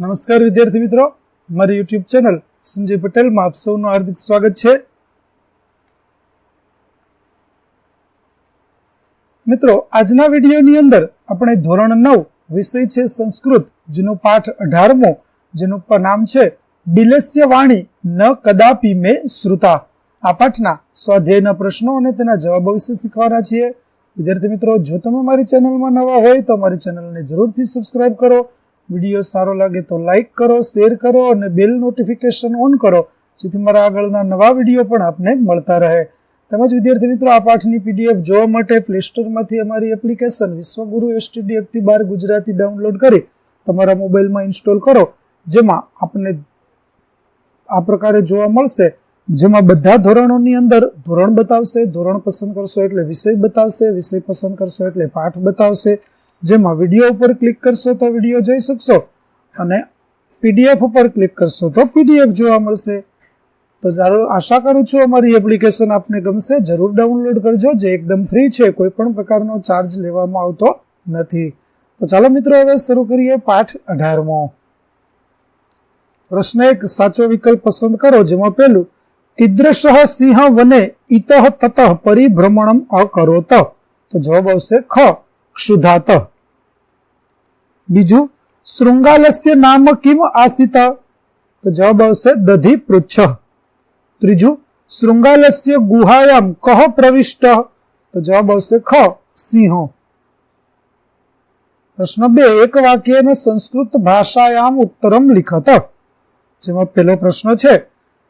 નમસ્કાર વિદ્યાર્થી મિત્રો. મારી યુટ્યુબ ચેનલ સંજય પટેલમાં આપ સૌનું હાર્દિક સ્વાગત છે. મિત્રો, આજના વિડીયોની અંદર આપણે ધોરણ નવ વિષય છે સંસ્કૃત, જેનો પાઠ અઢારમો, જેનું નામ છે બિલસ્ય વાણી ન કદાપી મેં શ્રુતા. આ પાઠના સ્વાધ્યાયના પ્રશ્નો અને તેના જવાબો વિશે શીખવાના છીએ. વિદ્યાર્થી મિત્રો, જો તમે મારી ચેનલમાં નવા હોય તો મારી ચેનલને જરૂરથી સબસ્ક્રાઇબ કરો. વીડિયો સારો લાગે તો લાઈક કરો શેર કરો અને બેલ નોટિફિકેશન ઓન કરો, જેથી મારા આગળના નવા વીડિયો પણ આપને મળતા રહે. તેમજ વિદ્યાર્થી મિત્રો, આ પાઠની પીડીએફ જોવા માટે પ્લે સ્ટોરમાંથી અમારી એપ્લિકેશન વિશ્વગુરુ એસટીડી અગતી બાર ગુજરાતી ડાઉનલોડ કરી તમારા મોબાઈલમાં ઇન્સ્ટોલ કરો, જેમાં આપને આ પ્રકારે જોવા મળશે. જેમાં બધા ધોરણોની અંદર ધોરણ બતાવશે, ધોરણ પસંદ કરશો એટલે વિષય બતાવશે, વિષય પસંદ કરશો એટલે પાઠ બતાવશે જેમાં વીડિયો ઉપર ક્લિક કરશો તો વીડિયો જોઈ શકશો અને પીડીએફ ઉપર ક્લિક કરશો તો પીડીએફ જોવા મળશે. તો જરૂર આશા કરું છું અમારી એપ્લિકેશન આપને ગમશે. જરૂર ડાઉનલોડ કરજો, જે એકદમ ફ્રી છે કોઈ પણ પ્રકારનો ચાર્જ લેવામાં આવતો નથી. તો ચાલો મિત્રો, હવે શરૂ કરીએ પાઠ અઢારમો. પ્રશ્ન એક, સાચો વિકલ્પ પસંદ કરો, જેમાં પહેલું કીદૃશ સિંહ વને ઇતઃ તતઃ પરિભ્રમણમ અકરોત. તો જવાબ આવશે ખ. ક્ષુધાત બીજું શૃંગાલસ્ય નામ કિમ આસિત તો જવાબ આવશે દધી પૃચ્છ ત્રીજું શૃંગાલસ્ય ગુહાયામ કહ પ્રવિષ્ટ તો જવાબ આવશે ખ સિંહ પ્રશ્ન બે એક વાક્યને સંસ્કૃત ભાષાયામ ઉત્તરમ લિખત જેમાં પહેલો પ્રશ્ન છે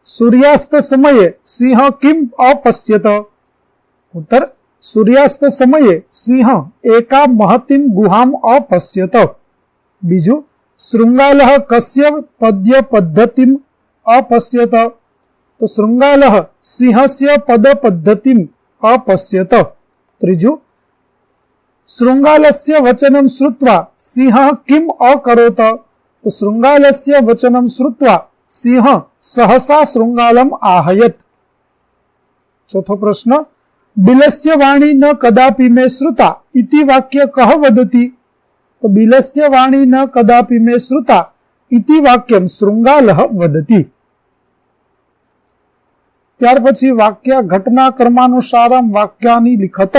સૂર્યાસ્ત સમયે સિંહ કિમ અપશ્યત ઉત્તર સૂર્યાસ્ત સમયે સિંહ એકા મહતિમ ગુહામ અપશ્યત બીજું શૃંગાલ કસ્ય પદ્ય પદ્ધતિમ અપશ્યત તો શૃંગાલ સિંહસ્ય પદ પદ્ધતિમ અપશ્યત ત્રીજું શૃંગાલસ્ય વચનમ શ્રુત્વા સિંહ કિમ અકરોત તો શૃંગાલસ્ય વચનમ શ્રુત્વા સિંહ સહસા શૃંગાલમ આહયત ચોથો પ્રશ્ન બિલસ્ય વાણી ન કદાપી મેં શ્રુતા ઇતિ વાક્ય કહ વદતી. તો બિલસ્ય વાણી ન કદાપી મેં શ્રુતા ઇતિ વાક્યમ શૃંગાલહ વદતી. ત્યાર પછી વાક્ય ઘટના કર્માનુસારમ વાક્યાની લિખત.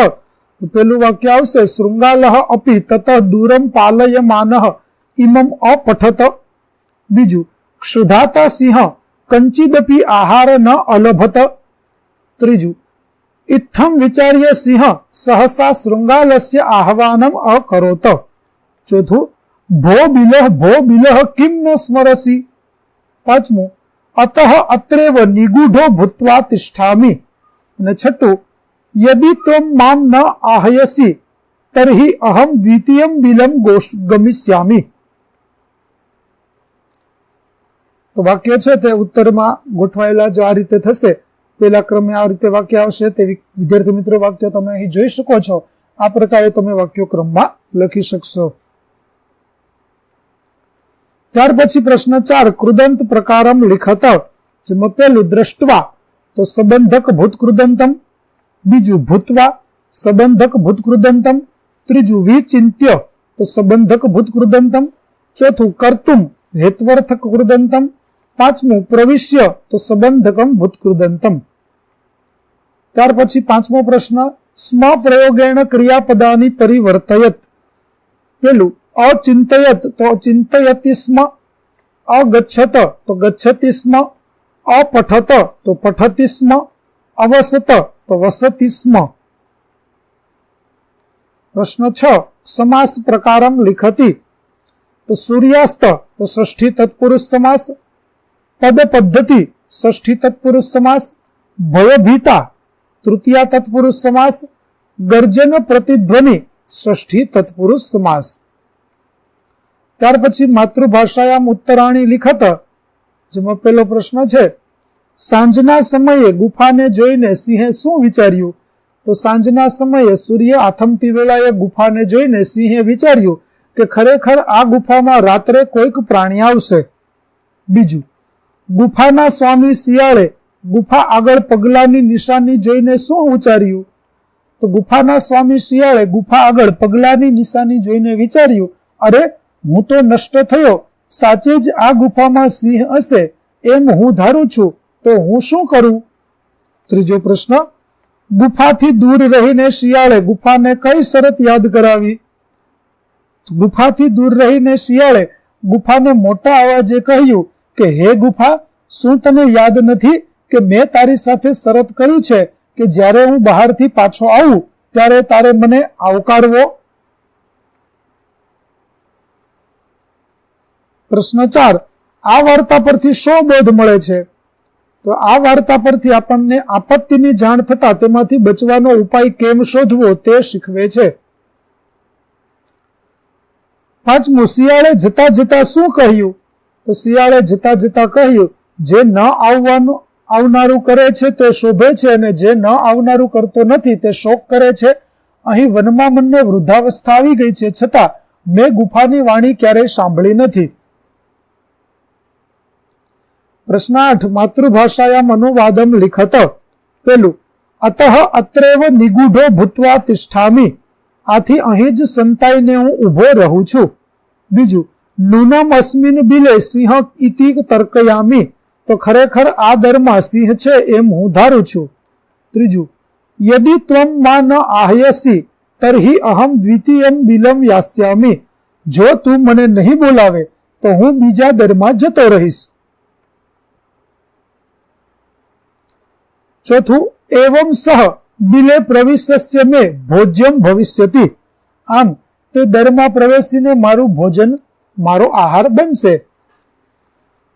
પેલું વાક્ય આવશે, શૃંગાલહ અપી તત દૂરમ પાલયમાનઃ ઇમમ અપઠત. બીજું, ક્ષુધાતા સિંહ કંચિદપી આહાર ન અલભત. ત્રીજું ઇત્થમ વિચાર્ય સિંહ સહસા શૃંગાલસ્ય આહવાનમ અકરોત ચોથું ભો બિલહ ભો બિલહ કિમ ન સ્મરસી પાંચમું અતઃ અત્રેવ નિગૂઢો ભૂત્વા તિષ્ઠામિ અને છઠ્ઠું યદિ ત્વમ મામ ન આહયસી તર્હિ અહમ દ્વિતીયમ બિલમ ગમિષ્યામિ તો વાક્ય છે તે ઉત્તરમાં ગોઠવાયેલા જો આ રીતે થશે પેલા ક્રમે આ રીતે વાક્ય આવશે. તે વિદ્યાર્થી મિત્રો, વાક્યો તમે અહીં જોઈ શકો છો. આ પ્રકારે તમે વાક્યો ક્રમમાં લખી શકશો. ત્યાર પછી પ્રશ્ન ચાર, કૃદંત પ્રકારમ લિખત. જેમાં પેલું દ્રષ્ટવા, તો સંબંધક ભૂતકૃદંતમ. બીજું ભૂતવા, સંબંધક ભૂતકૃદંતમ. ત્રીજું વિચિંત્ય, તો સંબંધક ભૂતકૃદંતમ. ચોથું કર્તુમ, હેત્વર્થક કૃદંતમ. પાંચમું પ્રવિશ્ય, તો સંબંધકમ ભૂતકૃદંતમ. ત્યાર પછી પાંચમો પ્રશ્ન, સ્મ પ્રયોગેણ ક્રિયાપદાની પરિવર્તયત. પેલું, અચિંતયત, તો ચિંતયતિ સ્મ, અગચ્છત, તો ગચ્છતિ સ્મ, અપઠત, તો પઠતિ સ્મ, અવસત, તો વસતિ સ્મ. પ્રશ્ન છ, સમાસ પ્રકારમ લિખતી. તો સૂર્યાસ્ત, તો ષષ્ઠી તત્પુરુષ સમાસ. પદ પદ્ધતિ ષષ્ઠી તત્પુરુષ સમાસ. ભયભીતા તૃતીયા તત્પુરુષ સમાસ, ગર્જન પ્રતિધ્વનિ, ષષ્ઠી તત્પુરુષ સમાસ. ત્યાર પછી માતૃભાષાયામ ઉત્તરાણી લિખત, જેમાં પેલો પ્રશ્ન છે, સાંજના સમયે ગુફાને જોઈને સિંહે શું વિચાર્યું? તો સાંજના સમયે સૂર્ય આથમતી વેળાએ ગુફાને જોઈને સિંહે વિચાર્યું કે ખરેખર આ ગુફામાં રાત્રે કોઈક પ્રાણી આવશે. બીજું, ગુફાના સ્વામી શિયાળે ગુફા આગળ પગલાની નિશાની જોઈને શું ઉચ્ચાર્યું? તો ગુફાના સ્વામી શિયાળે ગુફા આગળ પગલાની નિશાની જોઈને વિચાર્યું, અરે, હું તો નષ્ટ થયો. સાચે જ આ ગુફામાં સિંહ હશે, એમ હું ધારું છું. તો હું શું કરું? ત્રીજો પ્રશ્ન, ગુફાથી દૂર રહીને શિયાળે ગુફાને કઈ શરત યાદ કરાવી? ગુફાથી દૂર રહીને શિયાળે ગુફાને મોટા અવાજે કહ્યું કે, હે ગુફા, શું તને યાદ નથી? કે મેં તારી સાથે શરત કર્યું છે કે જ્યારે હું બહારથી પાછો આવું, ત્યારે તારે મને આવકારવો? પ્રશ્ન ચાર, આ વાર્તા પરથી શો બોધ મળે છે? તો આ વાર્તા પરથી આપણને આપત્તિની જાણ થતા તેમાંથી બચવાનો ઉપાય કેમ શોધવો તે શીખવે છે. પાંચમું, શિયાળે જતા જતા શું કહ્યું? તો શિયાળે જતા જતા કહ્યું, જે ન આવવાનું આવનારું કરે છે તે શોભે છે અને જે ન આવનારું કરતો નથી તે શોક કરે છે. અહીં વનમાં મનને વૃદ્ધાવસ્થા આવી ગઈ છે છતાં મેં ગુફાની વાણી ક્યારેય સાંભળી નથી. પ્રશ્ન આઠ માતૃભાષાયા અનુવાદમ લિખત. પેલું અતઃ અત્રેવ નિગૂઢો ભૂતવા તિષ્ઠામી. આથી અહીં જ સંતાઈને હું ઊભો રહું છું. બીજું, નૂનમ અસ્મિન બિલે સિંહ ઇતિ તર્કયામી. તો ખરેખર આ દરમાં સિંહ છે એમ હું ધારું છું. ત્રીજું, યદિ ત્વમમાં ન આહયસી, તરહી અહમ દ્વિતીયમ બિલમ યાસ્યામી. જો તું મને નહીં બોલાવે, તો હું બીજા દરમાં જતો રહીશ. ચોથું, એવમ સહ, બિલે પ્રવિશ્ય મે, ભોજ્યમ ભવિષ્યતિ. આમ, તે દરમાં પ્રવેશીને મારું ભોજન, મારો આહાર બનશે.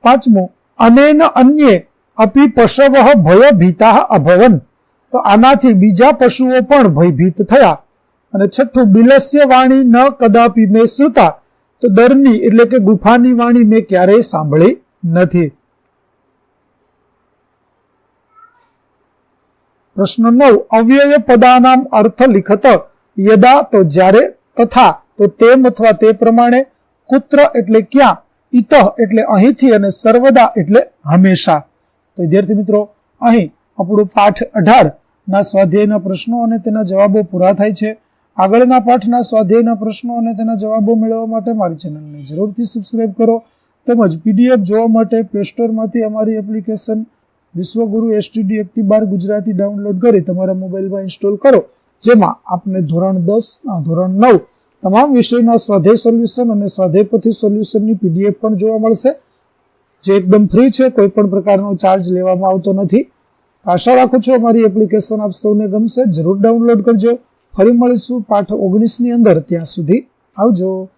પાંચમું અનેન અન્ય અપી પશવ ભયભીતા અભવન. તો આનાથી બીજા પશુઓ પણ ભયભીત થયા. અને છઠ્ઠું, બિલસ્ય વાણી ન કદાપી મેં શ્રુતા તો દરની એટલે કે ગુફાની વાણી મેં ક્યારેય સાંભળી નથી. પ્રશ્ન નવ, અવ્યય પદાનામ અર્થ લિખત યદા તો જ્યારે તથા તો તેમ અથવા તે પ્રમાણે કુત્ર એટલે ક્યાં? ઇતઃ એટલે અહીંથી અને સર્વદા એટલે હંમેશા. તો વિદ્યાર્થી મિત્રો, અહીં આપણું પાઠ અઢાર ના સ્વાધ્યાયના પ્રશ્નો અને તેના જવાબો પૂરા થાય છે. આગળના પાઠના સ્વાધ્યાયના પ્રશ્નો અને તેના જવાબો મેળવવા માટે મારી ચેનલને જરૂરથી સબસ્ક્રાઇબ કરો. તેમજ પીડીએફ જોવા માટે પ્લે સ્ટોરમાંથી અમારી એપ્લિકેશન વિશ્વગુરુ એસટીડી એકથી બાર ગુજરાતી ડાઉનલોડ કરી તમારા મોબાઈલમાં ઇન્સ્ટોલ કરો, જેમાં આપને ધોરણ દસ ધોરણ નવ તમામ વિષયના સ્વાધ્યાય સોલ્યુશન અને સ્વાધેપથી સોલ્યુશનની પીડીએફ પણ જોવા મળશે. જે એકદમ ફ્રી છે, કોઈ પણ પ્રકારનો ચાર્જ લેવામાં આવતો નથી. આશા રાખું છું અમારી એપ્લિકેશન આપ સૌને ગમશે. જરૂર ડાઉનલોડ કરજો. ફરી મળીશું પાઠ ઓગણીસની અંદર. ત્યાં સુધી આવજો.